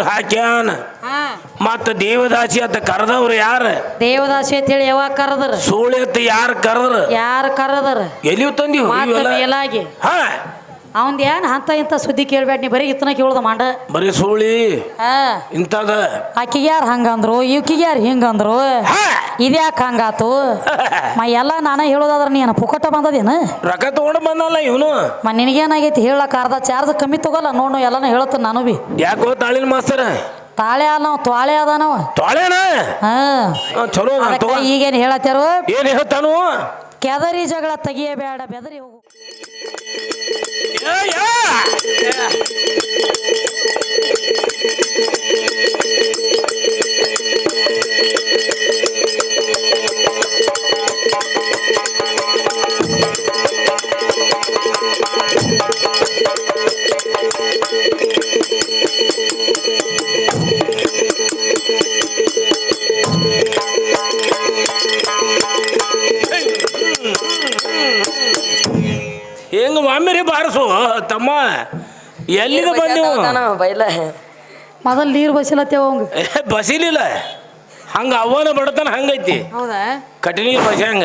ಹಾಕ್ಯಾನ. ಮತ್ತ ದೇವದಾಸಿ ಅಂತ ಕರೆದವ್ರು ಯಾರ? ದೇವದಾಸಿ ಅಂತ ಹೇಳಿ ಯಾವಾಗ ಕರೆದ್ರ? ಸೋಳಿ ಅಂತ ಯಾರು ಕರೆದ್ರ? ಯಾರು ಕರೆದ್ರ? ಎಲ್ಲಿ ತಂದಿವ್? ಮೇಲಾಗಿ. ಹಾ. ಅವಂದ ಏನ್ ಅಂತ ಇಂತ ಸುದ್ದಿ ಕೇಳ್ಬೇಡ ನೀ ಬರೀ ಇತ್ತನ ಕೇಳುದ ಮಾಡ. ಬರೀ ಸೋಳಿ. ಹಾ. ಇಂಥದ. ಆಕಿಗೆ ಯಾರು ಹಂಗಂದ್ರು ಇವಕಿಗೆ ಯಾರು ಹಿಂಗಂದ್ರು ಇದ್ಯಾಕೆ ಹಂಗಾತು? ಮ ಎಲ್ಲ ನಾನೇ ಹೇಳೋದಾದ್ರ ನೀನು ಪುಕಟ ಬಂದದೇನು? ರೊಕ್ಕ ತಗೊಂಡು ಬಂದಲ್ಲ ಇವನು. ಮ ನಿನಗೇನಾಗೈತಿ ಹೇಳಕ್ ಅರ್ಧ ಚಾರ್ಜ್ ಕಮ್ಮಿ ತಗೋಲ್ಲ ನೋಡು ಎಲ್ಲಾನು ಹೇಳತ್ತ ನಾನು ಬಿ. ಯಾಕೋ ತಾಳಿನ ಮಾಸ್ತರ? ತಾಳೆ ಅಲ್ಲ ನಾವು ಅದಾನವ. ಅದ ನಾವು ತೊಳೆನ ಹಾ ಚಲೋ ಈಗೇನು ಹೇಳತ್ತಾರು ಏನ್ ಹೇಳ್ತಾನು ಕೆದರಿ ಜಗಳ ತೆಗಿಯಬೇಡ ಬೆದರಿ ಹೋಗು ಏ, ಏ! ಹೆಂಗ ಒಮ್ಮೆರಿ ಬಾರಿಸು ತಮ್ಮ? ಎಲ್ಲಿಗೆ ಬಂದೆವು? ಬೈಲ. ಮೊದಲು ನೀರು ಬಸಿಲತ್ತೇವ ಅವಂಗ. ಏ, ಬಸಿಲಿಲ್ಲ. ಹಂಗ ಅವನ ಬಡತನ ಹಂಗೈತಿ. ಹೌದಾ? ಕಠಿಣ ಬಸಿ ಹಂಗ.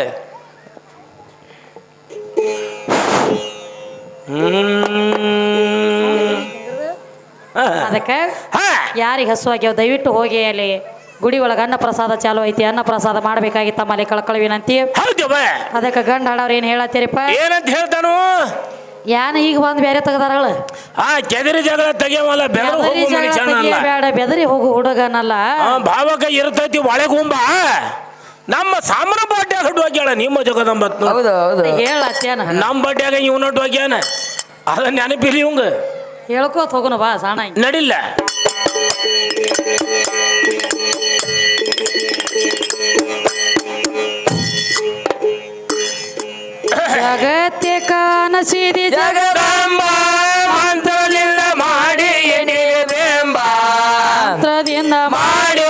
ಅದಕ್ಕೆ ಹಾ. ಯಾರಿಗೆ ಹಸು ಆಗ್ಯಾವ ದಯವಿಟ್ಟು ಹೋಗಿ ಅಲ್ಲಿ. ಗುಡಿ ಒಳಗೆ ಅನ್ನ ಪ್ರಸಾದ ಚಾಲು ಐತಿ. ಅನ್ನ ಪ್ರಸಾದ ಮಾಡ್ಬೇಕಾಗಿತ್ತ ಅಲ್ಲಿ ಕಳ್ಕಳ ವಿನಂತಿ ಹೌದವ್ವ ಅದಕ್ಕೆ ಗಂಡ ಹಾಡವ್ರ ಏನ್ ಹೇಳತ್ತೀರಿಪ್ಪ? ಏನಂತ ಹೇಳ್ತಾನು? ಯಾನ ಈಗ ಬಂದು ಬೇರೆ ತೆಗ್ದಾರಳ ಆ ಕೆದರಿ ಜಗಳ ತೆಗಿಯವಲ್ಲ ಬೆದರು ಹೋಗು ಮನುಷ್ಯನಲ್ಲ. ಬೇಡ ಬೆದರಿ ಹೋಗು ಹುಡುಗನಲ್ಲ. ಆ, ಭಾವಕ ಇರ್ತೈತಿ ಒಳಗುಂಬ ನಮ್ಮ ಸಾಮ್ರ ಬಡ್ಡ್ಯಾಗ ಹೊಡ್ವಾಗ್ಯಾಳ ನಿಮ್ಮ ಜಗದಂಬತ್ನ. ಹೌದು ಹೌದು. ಹೇಳತ್ತೇನ ನಮ್ಮ ಬಡ್ಡ್ಯಾಗ ಇವನು ಹೊಡ್ವಾಗ್ಯಾನ ಅದ ನೆನಪಿಲಿ ಇವಂಗ. ಹೇಳ್ಕೋತ ಹೋಗನು ಬಾ ಸಾಣ ನಡಿಲ್ಲ. ಜಗತ್ತೆ ಕಾನಸಿದಿ ಜಗದಂಬ ಮಂತ್ರದಿಂದ ಮಾಡಿ ಎಣೆಯಬೇಂಬ ಮಂತ್ರದಿಂದ ಮಾಡಿ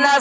না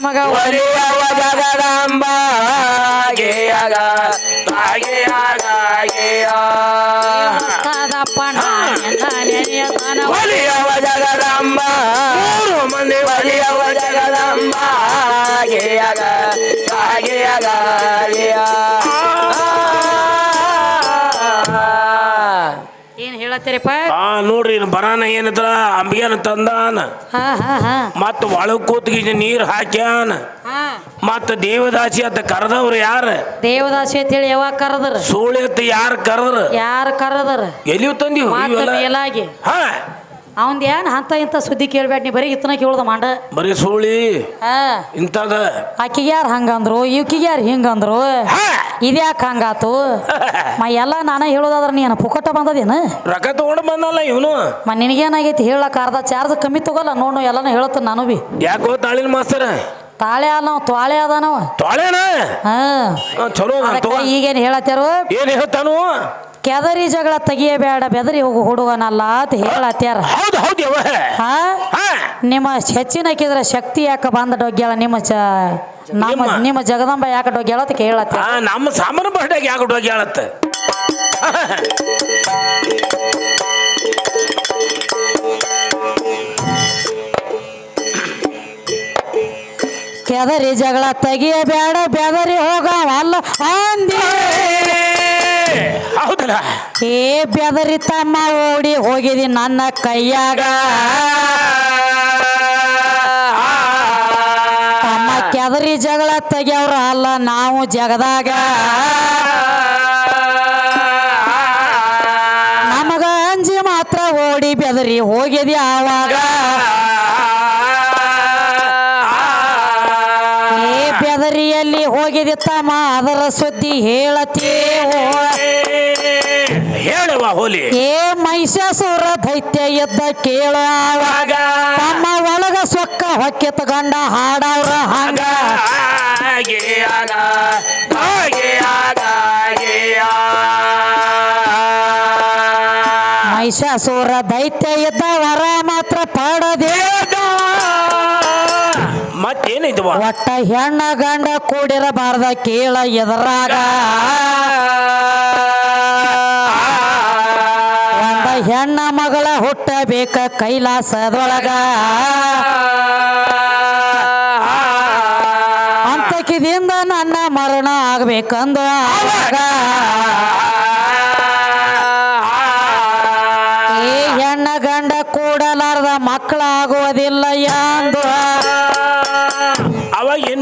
ನಮಗ ಒಲಿ ಒಲಿಯವ ಜಗದಂಬ ಗೆಯಗ ಏನ್ ಹೇಳತ್ತೀರಪ್ಪ? ಆ ನೋಡ್ರಿ ಬರಾನ ಏನತ್ರ ಅಂಬಿಗೆನ ತಂದಾನ. ಹಾ ಹಾ ಹಾ. ಮತ್ತ ಒಳಗ್ ಕೂತ್ಗಿ ನೀರ್ ಹಾಕ್ಯಾನ. ಹಾ. ಮತ್ತ ದೇವದಾಸಿ ಅಂತ ಕರೆದವ್ರು ಯಾರ? ದೇವದಾಸಿ ಅಂತ ಹೇಳಿ ಯಾವಾಗ ಕರೆದ್ರ? ಸೋಳಿ ಅಂತ ಯಾರು ಕರೆದ್ರ? ಯಾರು ಕರೆದ್ರ? ಎಲ್ಲಿಯೂ ತಂದಿ ಮಾತ ಮೇಲಾಗಿ. ಹಾ. ಅವಂದ ಏನ್ ಅಂತ ಇಂತ ಸುದ್ದಿ ಕೇಳ್ಬೇಡ ನೀ ಬರೀ ಇತ್ತನ ಕೇಳ್ದ ಮಾಡ. ಬರೀ ಸೋಳಿ? ಇಂತದ? ಇಂಥದ ಆಕಿಗೆ ಯಾರು ಹಂಗಂದ್ರು ಇವಕಿಗೆ ಯಾರು ಹಿಂಗಂದ್ರು? ಹಾ! ಇದ್ಯಾಕೆ ಹಂಗಾತು? ಮ ಎಲ್ಲ ನಾನೇ ಹೇಳೋದಾದ್ರೆ ನೀನು ಪುಕಟ ಬಂದದೇನು? ರೊಕ್ಕ ತಗೊಂಡು ಬಂದಲ್ಲ ಇವನು? ಮ ನಿನಗೇನಾಗೈತಿ ಹೇಳಕ್ ಅರ್ಧ ಚಾರ್ಜ್ ಕಮ್ಮಿ ತಗೋಲ್ಲ ನೋಡು ಎಲ್ಲಾನು ಹೇಳತ್ತ ನಾನು ಬಿ. ಯಾಕೋ ತಾಳಿನ ಮಾಸ್ತರ? ತಾಳೆ ಅಲ್ಲ ನಾವು ತ್ವಾಳೆ ಅದಾನವ. ತೊಳೆಣ ಹಾ. ಚಲೋ ಈಗೇನು ಹೇಳತ್ತಾರು ಏನ್ ಹೇಳ್ತಾನು? ಕೆದರಿ ಜಗಳ ತೆಗಿಯಬೇಡ ಬೆದರಿ ಹೋಗು ಹುಡುಗನಲ್ಲ ಅಂತ ಹೇಳತ್ಯಾರ. ನಿಮ್ಮ ಹೆಚ್ಚಿನ ಹಾಕಿದ್ರೆ ಶಕ್ತಿ ಯಾಕೆ ಬಂದ ಡೊಗ್ಗ್ಯಾಳ ನಿಮ್ಮ ಚ ನಮ್ಮ ನಿಮ್ಮ- ನಿಮ್ಮ ಜಗದಂಬ ಯಾಕೆ ಹೋಗಿ ಹೇಳತ್ತೆ ಕೇಳತ್ತ. ಆ, ನಮ್ಮ ಸಾಮಾನು ಬಡ್ಯಾಗ ಯಾಕೆ ಹೋಗಿ ಹೇಳತ್ತ? ಕೆದರಿ ಜಗಳ ತೆಗಿಯಬೇಡ ಬೆದರಿ ಹೋಗವಲ್ಲ ಅಂದಿ ಹೌದಲ್ಲ? ಏ ಬೆದರಿ ತಮ್ಮ ಓಡಿ ಹೋಗಿದಿ ನನ್ನ ಕೈಯಾಗ. ಕೆದರಿ ಜಗಳ ತೆಗ್ಯವ್ರ ಅಲ್ಲ ನಾವು ಜಗದಾಗ. ನಮಗ ಅಂಜಿ ಮಾತ್ರ ಓಡಿ ಬೆದರಿ ಹೋಗಿದಿ ಆವಾಗ. ಏ ಬೆದರಿಯಲ್ಲಿ ಹೋಗಿದಿ ತಮ್ಮ ಅದರ ಸುದ್ದಿ ಹೇಳತೀವೋ ಹೇಳುವ ಹೋಲಿ. ಏ ಮಹಿಷಾಸುರ ದೈತ್ಯ ಎದ್ದ ಕೇಳುವಾಗ ತಮ್ಮ ಒಳಗ ಸೊಕ್ಕ ಹೊಕ್ಕಿತ ಗಂಡ ಹಾಡವ್ರ ಹಂಗ. ಹಾಗೆ ಆಗ, ಹಾಗೆ ಆಗ, ಹಾಗೆ ಆ. ಮಹಿಷಾಸುರ ದೈತ್ಯ ಎದ್ದ ವರ ಮಾತ್ರ ಪಾಡದೇ. ಮತ್ತೇನೈತವ ಒಟ್ಟ ಹೆಣ್ಣ ಗಂಡ ಕೂಡಿರಬಾರ್ದ ಕೇಳ ಎದರಾಗ. ಹೆಣ್ಣ ಮಗಳ ಹುಟ್ಟಬೇಕ ಕೈಲಾಸದೊಳಗ. ಅಂತಕಿದಿಂದ ನನ್ನ ಮರಣ ಆಗ್ಬೇಕಂದ್ರ ಆವಾಗ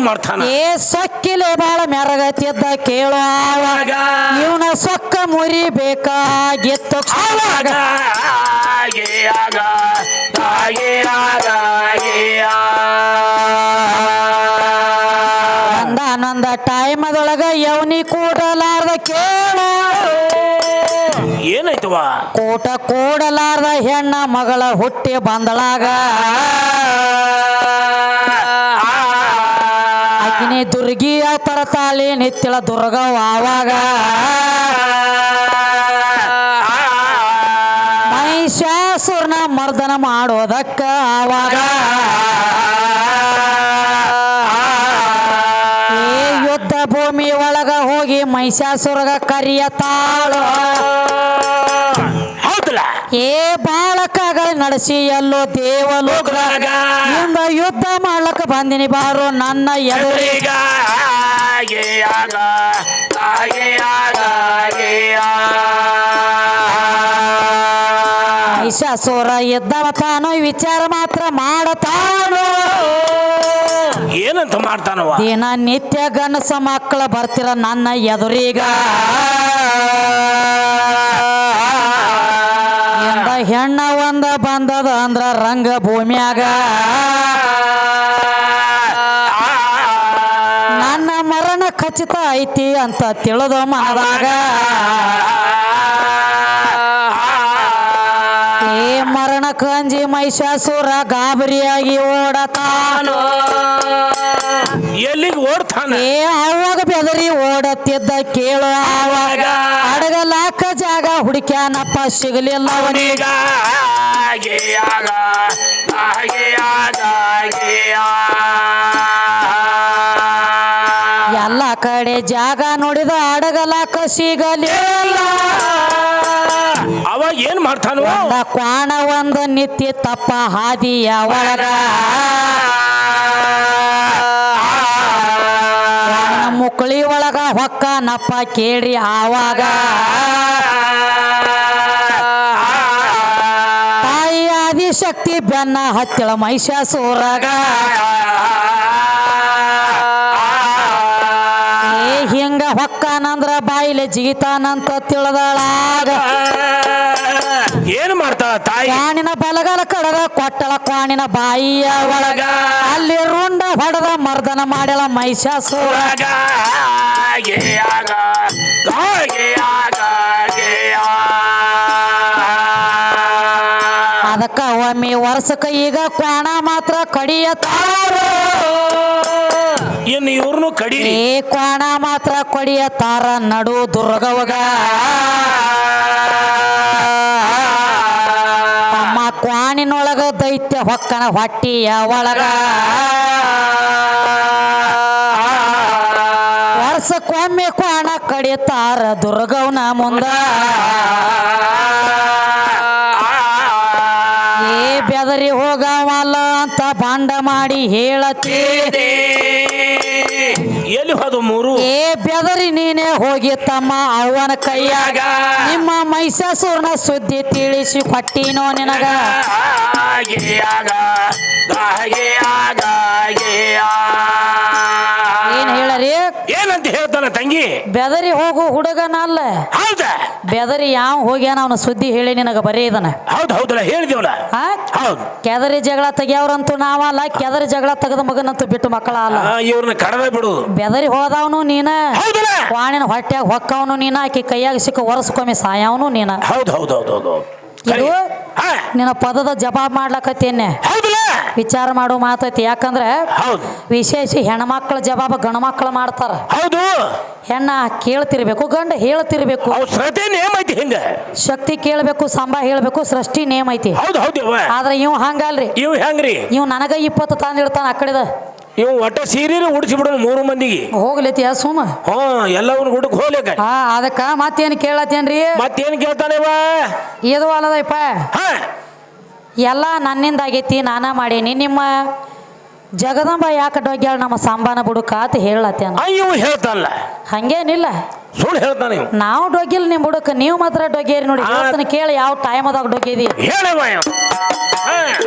ಮಾಡ್ತಾನ. ಏ ಸೊಕ್ಕಿಲೆ ಬಾಳ ಮೆರಗತಿದ್ದ ಕೇಳೋ. ಆವಾಗ. ಇವನ ಸೊಕ್ಕ ಮುರಿಬೇಕಾಗಿತ್ತು ಆಗ, ಹಾಗೆ ಆಗ, ಆಗ, ಹಾಗೆ ಆ. ಒಂದಾನೊಂದ ಟೈಮದೊಳಗ ಯವನಿ ಕೂಡಲಾರ್ದ ಕೇಳೋ. ಏನಾಯ್ತವ ಕೂಟ ಕೂಡಲಾರ್ದ ಹೆಣ್ಣ ಮಗಳ ಹುಟ್ಟಿ ಬಂದಳಾಗ. ಆಕಿನಿ ದುರ್ಗಿ ಅವತರ ತಾಳಿ ನಿತ್ತಿಳ ದುರ್ಗವ ಆವಾಗ? ಮಹಿಷಾಸುರನ ಮರ್ದನ ಮಾಡೋದಕ್ಕ ಆವಾಗ? ಈ ಯುದ್ಧ ಭೂಮಿ ಒಳಗ ಹೋಗಿ ಮಹಿಷಾಸುರಗ ಕರಿಯ ತಾಳು ಹೌದಲ್ಲ? ಏ ಬಾಳಕಗಳ ನಡೆಸಿ ಎಲ್ಲೋ ದೇವಲೋಕದಾಗ ಇಂದ ಯುದ್ಧ ಮಾಡ್ಲಕ್ಕ ಬಂದಿನಿ ಬಾರು ನನ್ನ ಎದುರಿಗ. ಸೋರ ಹಾಗೆ ಆಗ, ಹಾಗೆ ಆಗ, ಹಾಗೆ ಮಹಿಷಾಸುರ ಇದ್ದವ ತಾನು ವಿಚಾರ ಮಾತ್ರ ಮಾಡತಾನು. ಏನಂತ ಮಾಡ್ತಾನವ ದಿನ ನಿತ್ಯ ಗಣಸ ಮಕ್ಕಳ ಬರ್ತಿರ ನನ್ನ ಎದುರೀಗ. ಎಂದ ಹೆಣ್ಣ ಒಂದ ಬಂದದ ಅಂದ್ರ ರಂಗ ಭೂಮಿಯಾಗ ನನ್ನ ಮರಣ ಖಚಿತ ಐತಿ ಅಂತ ತಿಳಿದ ಮನದಾಗ. ಏ ಮರಣ ಕಂಜಿ ಮಹಿಷಾಸುರ ಗಾಬರಿಯಾಗಿ ಓಡತಾನು. ಎಲ್ಲಿಗೆ ಓಡ್ತಾನೆ? ಏ ಅವಾಗ ಬೆದರಿ ಓಡತ್ತಿದ್ದ ಕೇಳು ಆವಾಗ ಹುಡುಕ್ಯಾನಪ್ಪ ಸಿಗಲಿಲ್ಲ ಅವನೀಗ. ಎಲ್ಲ ಕಡೆ ಜಾಗ ನೋಡಿದ ಅಡಗಲಾಕ ಸಿಗಲಿಲ್ಲ ಅವಾಗ ಏನ್ ಮಾಡ್ತಾನ? ಕ್ವಾಣ ಒಂದು ನಿತ್ಯ ತಪ್ಪ ಹಾದಿಯ ಒಳಗ. ಮುಕ್ಳಿ ಮುಕ್ಕಳಿ ಒಳಗ ಹೊಕ್ಕನಪ್ಪ ಕೇಳಿ ಆವಾಗ. ಆದಿಶಕ್ತಿ ಬೆನ್ನ ಹತ್ತಿಳ ಮಹಿಷಾಸುರಗ ಏ ಹಿಂಗ ಹೊಕ್ಕಾನಂದ್ರ ಬಾಯಿಲೆ ಜಿಗಿತಾನಂತ ತಿಳಿದಳಾಗ. ಏನು ಮಾಡ್ತಾಳ ತಾಯಿ? ಕಾಣಿನ ಬಲಗಲ ಕಡದ ಕೊಟ್ಟಳ ಕಾಣಿನ ಬಾಯಿಯ ಒಳಗ. ಅಲ್ಲಿ ರುಂಡ ಹೊಡೆದ ಮರ್ದನ ಮಾಡ್ಯಾಳ ಮಹಿಷಾಸುರ ಅದಕ್ಕ ಒಮ್ಮೆ ವರ್ಷಕ್ಕ ಈಗ ಕ್ವಾಣ ಮಾತ್ರ ಕಡಿಯ ಇನ್ನು ಇವ್ರನ್ನು ಕಡಿ. ಏ ಕ್ವಾಣ ಮಾತ್ರ ಕೊಡಿಯತಾರ ನಡು ದುರ್ಗವಗ. ತಮ್ಮ ಕ್ವಾಣಿನೊಳಗ ದೈತ್ಯ ಹೊಕ್ಕನ ಹೊಟ್ಟಿಯ ಒಳಗ. ವರ್ಷಕ್ಕೊಮ್ಮೆ ಕ್ವಾಣ ಕಡಿತಾರ ದುರ್ಗವನ ಮುಂದ. ಹೋಗವಲ್ಲ ಅಂತ ಬಾಂಡ ಮಾಡಿ ಹೇಳತಿ ಎಲ್ಲಿ ಹೋದು ಮೂರು? ಏ ಬೆದರಿ ನೀನೇ ಹೋಗಿ ತಮ್ಮ ಅವನ ಕೈಯಾಗ. ನಿಮ್ಮ ಮೈಸಾಸುರನ ಸುದ್ದಿ ತಿಳಿಸಿ ಕೊಟ್ಟಿನೋ ನಿನಗ. ಆಗ. ಹಾಗೆ ಗೆಯಾ. ತಂಗಿ. ಬೆದರಿ ಹೋಗು ಹುಡುಗನಲ್ಲ ಹೌದ? ಬೆದರಿ ಯಾವ ಹೋಗ್ಯಾನ ಅವನ ಸುದ್ದಿ ಹೇಳಿ ನಿನಗ ಬರೀ ಇದನ್ನ. ಹೌದು ಹೌದಲ್ಲ ಹೇಳಿದೇವಲ್ಲ ಆ? ಹೌದು. ಕೆದರಿ ಜಗಳ ತೆಗಿಯವ್ರಂತೂ ನಾವಲ್ಲ ಕೆದರಿ ಜಗಳ ತೆಗೆದ ಮಗನಂತೂ ಬಿಟ್ಟು ಮಕ್ಕಳ ಅಲ್ಲ. ಇವ್ರನ್ನ ಕಡದ ಬಿಡು. ಬೆದರಿ ಹೋದವನು ನೀನ. ಹೌದಲ್ಲ ವಾಣಿನ ಹೊಟ್ಯಾಗ ಹೊಕ್ಕವನು ನೀನ ಆಕಿ ಕೈಯಾಗ ಸಿಕ್ಕ ಒರೆಸ್ಕೊಮ್ಮೆ ಸಾಯವನು ನೀನ. ಹೌದ್ ಹೌದು ಹೌದು ಹೌದು. ಇದು ನಿನ್ನ ಪದದ ಜವಾಬ್ ಮಾಡ್ಲಕತ್ತೇನೆ. ವಿಚಾರ ಮಾಡೋ ಮಾತೈತಿ ಯಾಕಂದ್ರೆ ವಿಶೇಷ ಹೆಣ್ಮಕ್ಳ ಜವಾಬ ಗಂಡು ಮಕ್ಕಳು ಮಾಡ್ತಾರ. ಹೌದು. ಹೆಣ್ಣ ಕೇಳ್ತಿರ್ಬೇಕು ಗಂಡ ಹೇಳ್ತಿರ್ಬೇಕು. ಶಕ್ತಿ ಕೇಳಬೇಕು ಸಂಬ ಹೇಳ್ಬೇಕು ಸೃಷ್ಟಿ ನೇಮ್ ಐತಿ. ಆದ್ರೆ ಇವ್ ಹಂಗಲ್ರಿ. ಇವ್ ಹೆಂಗ್ರಿ? ಇವ್ ನನಗ ಇಪ್ಪತ್ತು ತಂದಿಡ್ತಾನ ಆ ಕಡೆದ. ಇವ್ ಒಟ್ಟ ಸೀರೆ ಉಡಿಸಿ ಬಿಡೋಣ ಮೂರು ಮಂದಿಗೆ. ಹೋಗ್ಲೈತಿ ಸೋಮ? ಸುಮ್ಮ ಹ್ಞೂ ಎಲ್ಲವನ್ನ ಹುಡುಕ್ ಹೋಗ್ಲಿಕ್ಕ. ಹಾ ಅದಕ್ಕ ಮತ್ತೇನ್ ಕೇಳತ್ತೇನ್ರಿ? ಮತ್ತೇನ್ ಕೇಳ್ತಾನೆವ ಇದು ಅಲ್ಲದಪ್ಪ. ಹಾ. ಎಲ್ಲ ನನ್ನಿಂದ ಆಗೈತಿ ನಾನ ಮಾಡೀನಿ. ನಿಮ್ಮ ಜಗದಂಬ ಯಾಕೆ ಡೊಗ್ಯಾಳ ನಮ್ಮ ಸಾಂಬಾನ ಬುಡುಕ ಅಂತ ಹೇಳತ್ತೇನ? ಅಯ್ಯವು ಇವ್ ಹೇಳ್ತಾನಲ್ಲ ಹಂಗೇನಿಲ್ಲ. ಸುಳ್ಳು ಹೇಳ್ತಾನೆ ಇವ್. ನಾವು ಡೋಗಿಲ್ಲ ನಿಮ್ಮ ಬುಡಕ ನೀವು ಮಾತ್ರ ಡೋಗ್ಯಾರಿ ನೋಡಿ. ಕೇಳಿ ಯಾವ ಟೈಮ್ ಅದಾಗ ಹೇಳವ ಇವ್. ಹಾ.